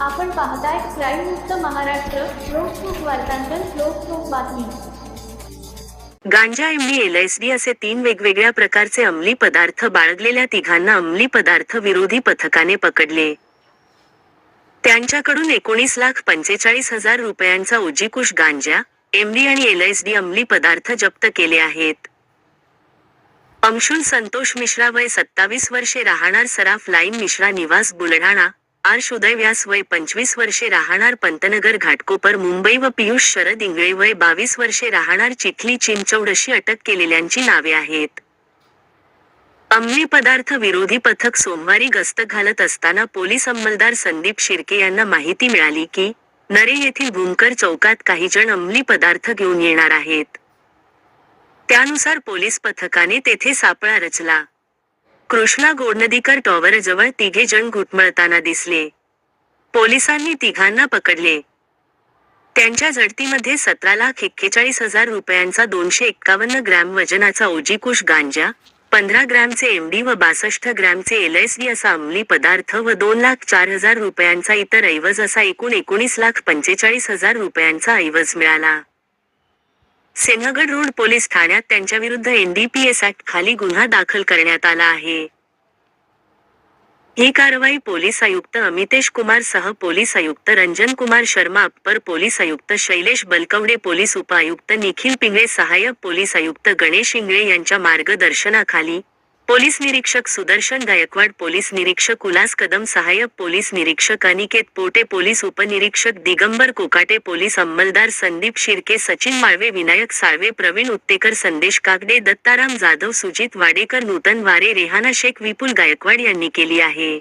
आपण पाहताय क्राईम मुक्त महाराष्ट्र लोकसुख वार्तांकन लोकसुख बातमी. गांजा एमडी एलएसडी असे तीन वेगवेगळ्या प्रकारचे अंमली पदार्थ बाळगलेल्या तिघांना अंमली पदार्थ विरोधी पथकाने पकडले. त्यांच्याकडून एकोणीस लाख पंचेचाळीस हजार रुपयांचा उजीकुश गांजा एमडी आणि एलएसडी अंमली पदार्थ जप्त केले आहेत. अंशुल संतोष मिश्रा वय सत्तावीस वर्षे राहणार सराफ लाईन मिश्रा निवास बुलढाणा आर्ष व्यास वय पंचवीस वर्षे राहणार पंतनगर घाटकोपर मुंबई व पियुष शरद इंगळे वय बावीस वर्षे राहणार चिखली चिंचवड अशी अटक केलेल्यांची नावे आहेत. अंमली पदार्थ विरोधी पथक सोमवारी गस्त घालत असताना पोलीस अंमलदार संदीप शिर्के यांना माहिती मिळाली की नरे येथील भूमकर चौकात काही जण अंमली पदार्थ घेऊन येणार आहेत. त्यानुसार पोलीस पथकाने तेथे सापळा रचला. कृष्णा गोडनदीकर टॉवर जवळ तिघे जण घुटमळताना दिसले. पोलिसांनी तिघांना पकडले. त्यांच्या झडतीमध्ये सतरा लाख एक्केचाळीस हजार रुपयांचा दोनशे एक्कावन्न ग्रॅम वजनाचा ओजीकुश गांजा पंधरा ग्रॅमचे एमडी व बासष्ट ग्रॅमचे एलएसडी असा अंमली पदार्थ व दोन लाख चार हजार रुपयांचा इतर ऐवज असा एकूण एकोणीस लाख पंचेचाळीस हजार रुपयांचा ऐवज मिळाला. सिंहगड रोड पोलीस ठाण्यात त्यांच्याविरुद्ध एनडीपीएस ऍक्ट खाली गुन्हा दाखल करण्यात आला आहे. ही कारवाई पोलीस आयुक्त अमितेश कुमार सह पोलीस आयुक्त रंजन कुमार शर्मा अप्पर पोलीस आयुक्त शैलेश बलकवडे पोलीस उपायुक्त निखिल पिंगळे सहाय्यक पोलीस आयुक्त गणेश इंगळे यांच्या मार्गदर्शनाखाली पोलीस निरीक्षक सुदर्शन गायकवाड पोलीस निरीक्षक उल्हास कदम सहाय्यक पोलीस निरीक्षक अनिकेत पोटे पोलीस उपनिरीक्षक दिगंबर कोकाटे पोलीस अंमलदार संदीप शिर्के सचिन माळवे विनायक साळवे प्रवीण उत्तेकर संदेश कागडे दत्ताराम जाधव सुजित वाडेकर नूतन वारे रेहाना शेख विपुल गायकवाड यांनी केली आहे.